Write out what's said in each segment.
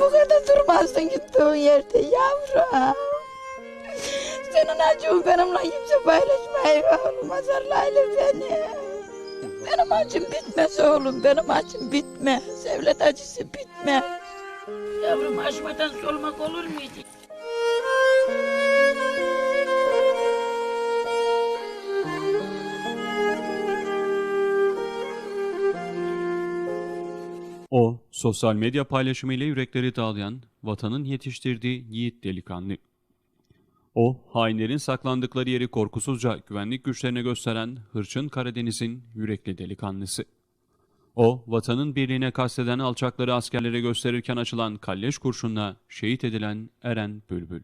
bu kadar durmazsın gittiğin yerde yavrum. Senin acın benimle kimse paylaşmaya oğlum azarlayla beni. Benim acım bitmez oğlum, benim acım bitmez. Evlat acısı bitmez. Yavrum açmadan solmak olur muydu? O, sosyal medya paylaşımıyla yürekleri dağlayan, vatanın yetiştirdiği yiğit delikanlı. O, hainlerin saklandıkları yeri korkusuzca güvenlik güçlerine gösteren hırçın Karadeniz'in yürekli delikanlısı. O, vatanın birliğine kasteden alçakları askerlere gösterirken açılan kalleş kurşunla şehit edilen Eren Bülbül.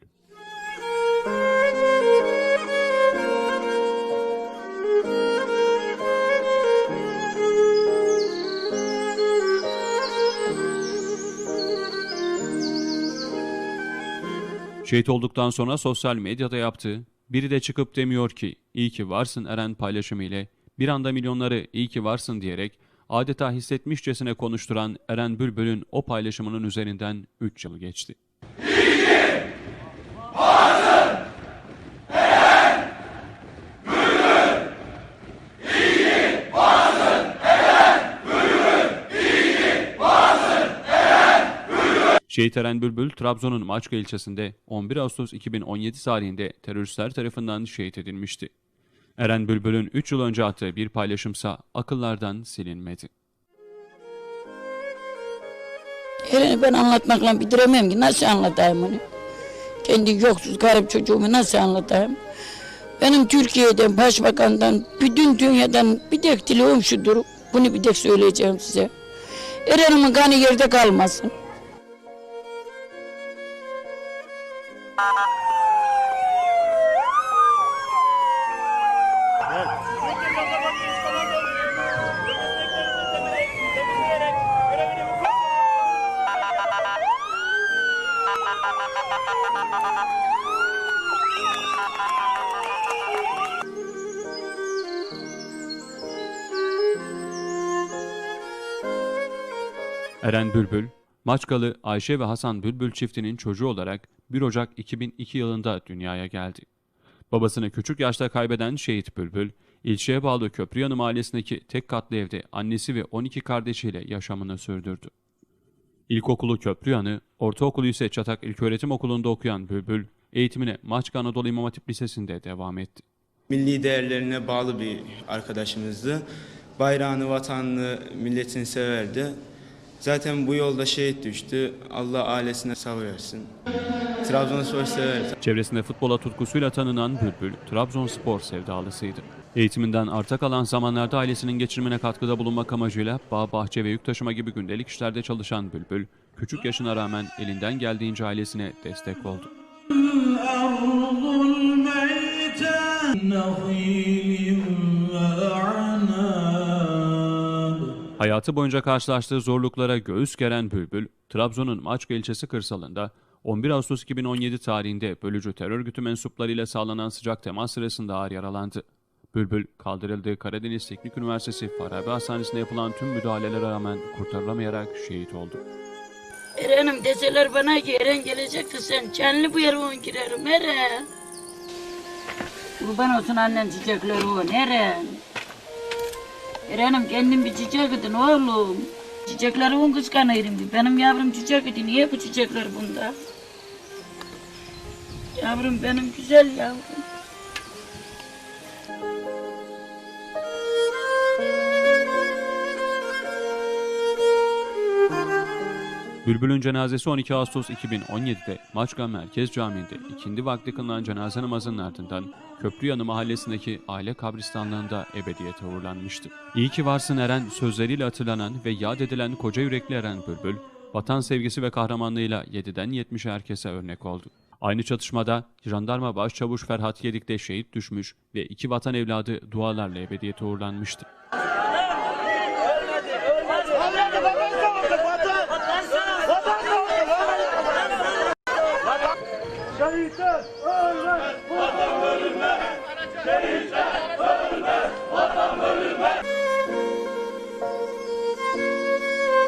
Şehit olduktan sonra sosyal medyada yaptığı, biri de çıkıp demiyor ki iyi ki varsın Eren paylaşımı ile bir anda milyonları iyi ki varsın diyerek adeta hissetmişçesine konuşturan Eren Bülbül'ün o paylaşımının üzerinden 3 yıl geçti. Şehit Eren Bülbül, Trabzon'un Maçka ilçesinde 11 Ağustos 2017 tarihinde teröristler tarafından şehit edilmişti. Eren Bülbül'ün 3 yıl önce attığı bir paylaşımsa akıllardan silinmedi. Eren'i ben anlatmakla bitiremem ki nasıl anlatayım onu? Kendi yoksuz garip çocuğumu nasıl anlatayım? Benim Türkiye'den, başbakandan, bütün dünyadan bir tek dileğim şudur. Bunu bir tek söyleyeceğim size. Eren'imin kanı yerde kalmasın. Eren Bülbül, Maçkalı Ayşe ve Hasan Bülbül çiftinin çocuğu olarak 1 Ocak 2002 yılında dünyaya geldi. Babasını küçük yaşta kaybeden Şehit Bülbül, ilçeye bağlı Köprüyanı mahallesindeki tek katlı evde annesi ve 12 kardeşiyle yaşamını sürdürdü. İlkokulu Köprüyanı, ortaokulu ise Çatak İlköğretim Okulu'nda okuyan Bülbül, eğitimine Maçka Anadolu İmam Hatip Lisesi'nde devam etti. Milli değerlerine bağlı bir arkadaşımızdı. Bayrağını, vatanını, milletini severdi. Zaten bu yolda şehit düştü. Allah ailesine sabır versin. Trabzonspor severdi. Çevresinde futbola tutkusuyla tanınan Bülbül, Trabzonspor sevdalısıydı. Eğitiminden arta kalan zamanlarda ailesinin geçirmene katkıda bulunmak amacıyla bağ, bahçe ve yük taşıma gibi gündelik işlerde çalışan Bülbül, küçük yaşına rağmen elinden geldiğince ailesine destek oldu. Hayatı boyunca karşılaştığı zorluklara göğüs geren Bülbül, Trabzon'un Maçka ilçesi kırsalında 11 Ağustos 2017 tarihinde bölücü terör örgütü mensuplarıyla sağlanan sıcak temas sırasında ağır yaralandı. Bülbül, kaldırıldığı Karadeniz Teknik Üniversitesi Farabi Hastanesi'nde yapılan tüm müdahalelere rağmen kurtarılamayarak şehit oldu. Eren'im deseler bana ki Eren gelecekti sen canlı bu yere girerim Eren. Kurban olsun annen çiçekleri o Eren. Eren'im kendin bir çiçek idin oğlum. Çiçekleri on kıskanırım bir. Benim yavrum çiçek idi. Niye bu çiçekler bunda? Yavrum benim güzel yavrum. Bülbül'ün cenazesi 12 Ağustos 2017'de Maçka Merkez Camii'nde ikindi vakti kılınan cenaze namazının ardından Köprüyanı mahallesindeki aile kabristanlığında ebediyete uğurlanmıştı. İyi ki varsın Eren sözleriyle hatırlanan ve yad edilen koca yürekli Eren Bülbül, vatan sevgisi ve kahramanlığıyla 7'den 70'e herkese örnek oldu. Aynı çatışmada jandarma başçavuş Ferhat Yedik de şehit düşmüş ve iki vatan evladı dualarla ebediyete uğurlanmıştı.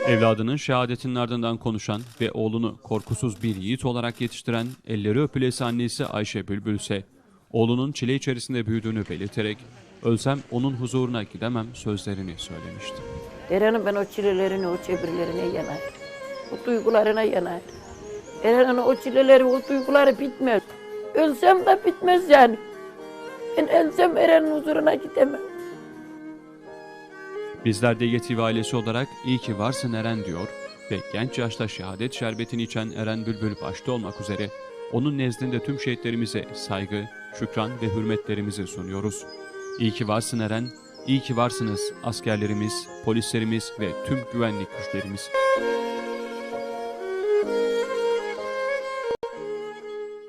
Evladının şehadetinin ardından konuşan ve oğlunu korkusuz bir yiğit olarak yetiştiren elleri öpülesi annesi Ayşe Bülbül ise oğlunun çile içerisinde büyüdüğünü belirterek ölsem onun huzuruna gidemem sözlerini söylemişti. Eren'in ben o çilelerini, o çevirilerine yanar. O duygularına yanar. Eren'in o çileleri, o duyguları bitmez. Ölsem de bitmez yani. Ben ölsem Eren'in huzuruna gidemem. Bizler de YTV ailesi olarak iyi ki varsın Eren diyor ve genç yaşta şehadet şerbetini içen Eren Bülbül başta olmak üzere onun nezdinde tüm şehitlerimize saygı, şükran ve hürmetlerimizi sunuyoruz. İyi ki varsın Eren, iyi ki varsınız askerlerimiz, polislerimiz ve tüm güvenlik güçlerimiz.